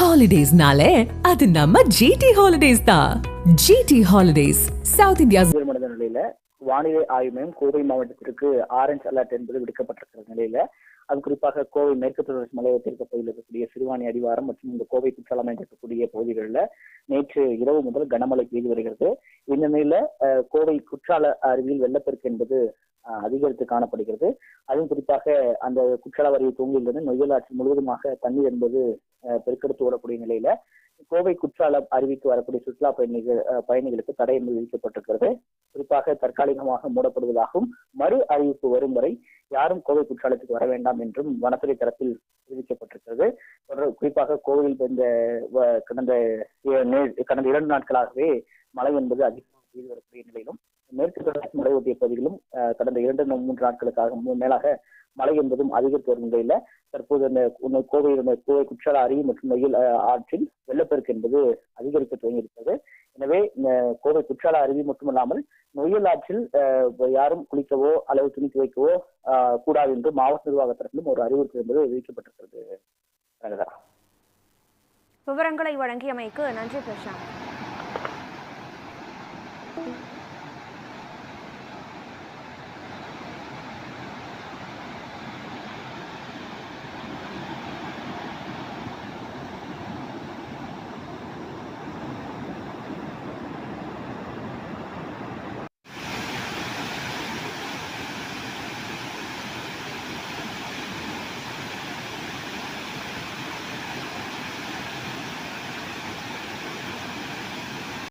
ஹாலிடேஸ்னாலே அது நம்ம ஜிடி ஹாலிடேஸ் தான் ஜிடி ஹாலிடேஸ் சவுத் இந்தியாஸ் மனித நிலையில வானிலை ஆய்வு மையம் கோவை மாவட்டத்திற்கு ஆரஞ்ச் அலர்ட் என்பது விடுக்கப்பட்டிருக்கிற நிலையில அது குறிப்பாக கோவை மேற்கு தொடர்ச்சி மலையத்திற்கு பகுதியில் இருக்கக்கூடிய சிறுவாணி அடிவாரம் மற்றும் இந்த கோவை குற்றாலம் இருக்கக்கூடிய பகுதிகளில் நேற்று இரவு முதல் கனமழை பெய்து வருகிறது. இந்த நிலையில கோவை குற்றால அருவியில் வெள்ளப்பெருக்கு என்பது அதிகரித்து காணப்படுகிறது. அதுவும் குறிப்பாக அந்த குற்றால அருவி தூங்கிலிருந்து நொய்யல் ஆற்றில் முழுவதுமாக தண்ணீர் என்பது பெருக்கெடுத்து ஓடக்கூடிய நிலையில கோவை குற்றாலம் அருவிக்கு வரக்கூடிய சுற்றுலா பயணிகள் பயணிகளுக்கு தடை விதிக்கப்பட்டிருக்கிறது. குறிப்பாக தற்காலிகமாக மூடப்படுவதாகவும் மறு அறிவிப்பு வரும் வரை யாரும் கோவை குற்றாலத்துக்கு வர வேண்டாம் என்றும் வனத்துறை தரப்பில் தெரிவிக்கப்பட்டிருக்கிறது குறிப்பாக கோவையில் இந்த வ- கடந்த கடந்த இரண்டு நாட்களாகவே மழை என்பது அதிகமாக பெய்து வரக்கூடிய நிலையிலும் மேற்கு தொடர்ச்சி மலை ஒட்டிய பகுதிகளும் கடந்த இரண்டு மூன்று நாட்களுக்காக மேலாக மழை என்பதும் அதிகரித்து வரும் நிலையில தற்போது அந்த கோவையில் கோவை குற்றால அருவி மற்றும் நொய்யல் ஆற்றில் வெள்ளப்பெருக்கு என்பது அதிகரிக்க துவங்கியிருக்கிறது. எனவே இந்த கோவை குற்றால அருவி மட்டுமல்லாமல் நொய்யல் ஆற்றில் அஹ், யாரும் குளிக்கவோ அல்லது துணி துவைக்கவோ அஹ், கூடாது என்று மாவட்ட நிர்வாக தரப்பிலும் ஒரு அறிவுறுத்தல் என்பது விதிக்கப்பட்டிருக்கிறது. விவரங்களை வழங்கியமைக்கு நன்றி பிரசாந்த்.